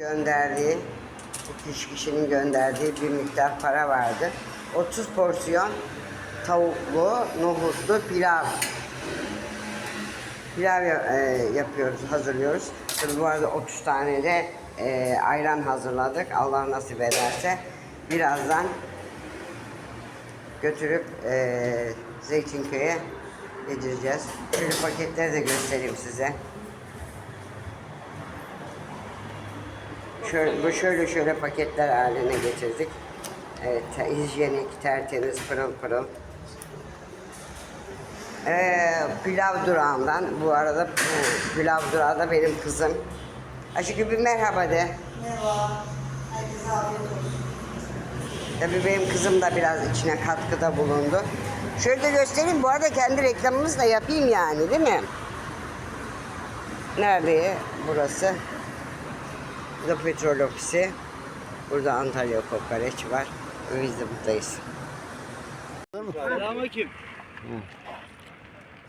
gönderdiği, bu kişi kişinin gönderdiği bir miktar para vardı. 30 porsiyon tavuklu, nohutlu pilav. Pilav e, yapıyoruz, hazırlıyoruz. Tabii bu arada 30 tane de e, ayran hazırladık. Allah nasip ederse birazdan götürüp e, Zeytinköy'e yedireceğiz. Şöyle paketleri de göstereyim size. Şöyle, bu şöyle şöyle paketler haline getirdik. Evet, hijyenik, tertemiz, pırıl pırıl. Ee, pilav durağından, bu arada bu pilav durağı da benim kızım. Aşkı bir merhaba de. Merhaba. Herkese afiyet olsun. Tabii benim kızım da biraz içine katkıda bulundu. Şöyle de göstereyim, bu arada kendi reklamımızı da yapayım yani değil mi? Nerede burası? Bu da petrol ofisi. Burada Antalya Kokoreç var. Biz de buradayız. Selamünaleyküm.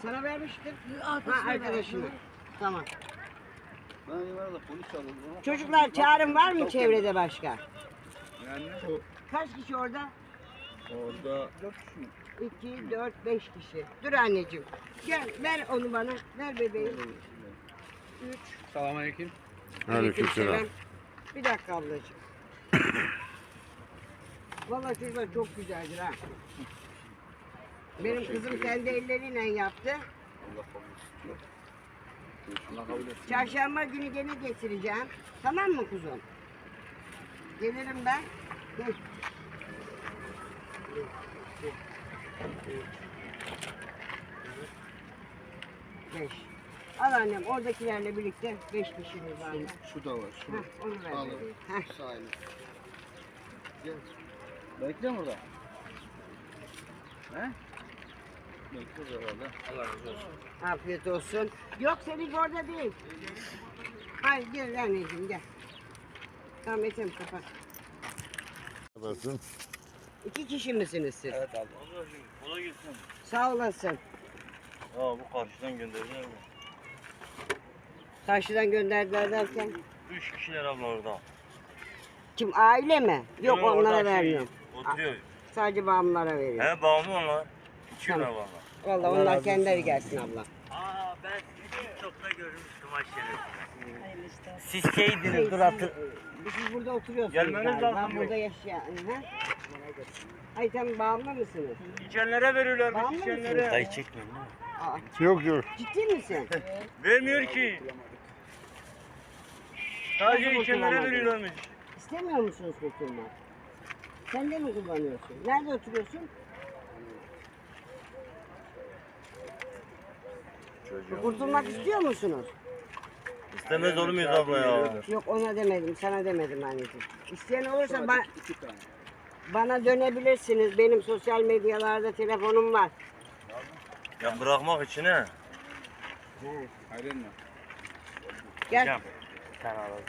Sana vermiştim. Ha arkadaşım. Tamam. Çocuklar çağrım var mı çevrede başka? Yani Kaç kişi orada? orada 4 kişi mi? 2, 4, 5 kişi. Dur anneciğim. Gel ver onu bana. Ver bebeğim. 3. Selamünaleyküm. Aleykümselam. Bir dakika ablacığım. Vallahi çocuklar çok güzeldir ha. Benim kızım kendi elleriyle yaptı. Çarşamba günü gene getireceğim. Tamam mı kuzum? Gelirim ben. Gel. Beş. Al annem oradakilerle birlikte beş kişimiz var. Şu da var. Şu. Heh, onu ver. Al. Heh. Sağ elin. Gel. Bekle burada? He? Bekle herhalde. Allah razı olsun. Afiyet olsun. Yok senin orada değil. Hayır gel anneciğim gel. Tamam Ethem kapat. Basın. İki kişi misiniz siz? Evet abi. Kolay gelsin. Sağ olasın. Aa bu karşıdan gönderdiler mi? Karşıdan gönderdiler derken. Üç kişiler abla orada. Kim aile mi? Yok Yo, onlara şey, vermiyorum. Oturuyor. Sadece bağımlılara veriyorum. He bağımlı onlar. İçiyorlar Tamam. valla. Vallahi Allah onlar razı kendileri gelsin abla. Aa ben sizi TikTok'ta görmüştüm aşağıda. Siz Şey, şeydiniz dur hatır. Siz burada oturuyorsunuz Gelmeniz lazım. Burada yaşayan. Hı? Ay sen bağımlı mısınız? İçenlere veriyorlar Bağımlı biz mısın? içenlere. Dayı çekmiyor Aa, Yok yok. ciddi misin? Vermiyor ki. Sadece Nasıl içenlere kurtulamadın? veriyorlarmış. İstemiyor musunuz kurtulmak? Sen de mi kullanıyorsun? Nerede oturuyorsun? Kurtulmak istiyor musunuz? İstemez olur muyuz abla ya? Yok ona demedim, sana demedim anneciğim. İsteyen olursa ba- bana dönebilirsiniz. Benim sosyal medyalarda telefonum var. Ya bırakmak için he. Hayır mı? Gel. Bir tane alalım.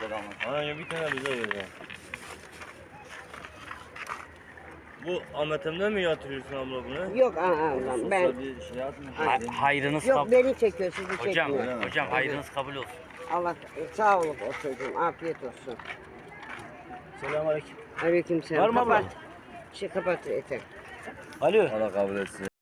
Selamünaleyküm. Ana bir tane bize ver ya. Bu Ahmet'imden mi yatırıyorsun abla bunu? Yok aa, aa, ben. Bir şey. Ay, Hayrınız Yok kabul. beni çekiyor, sizi Hocam, çekmiyor. hocam hayrınız kabul olsun. Allah sağ olun o çocuğum. Afiyet olsun. Selamünaleyküm. Aleyküm selam. Var mı abla? Kapat. Şey kapat yeter. Alo. Allah kabul etsin.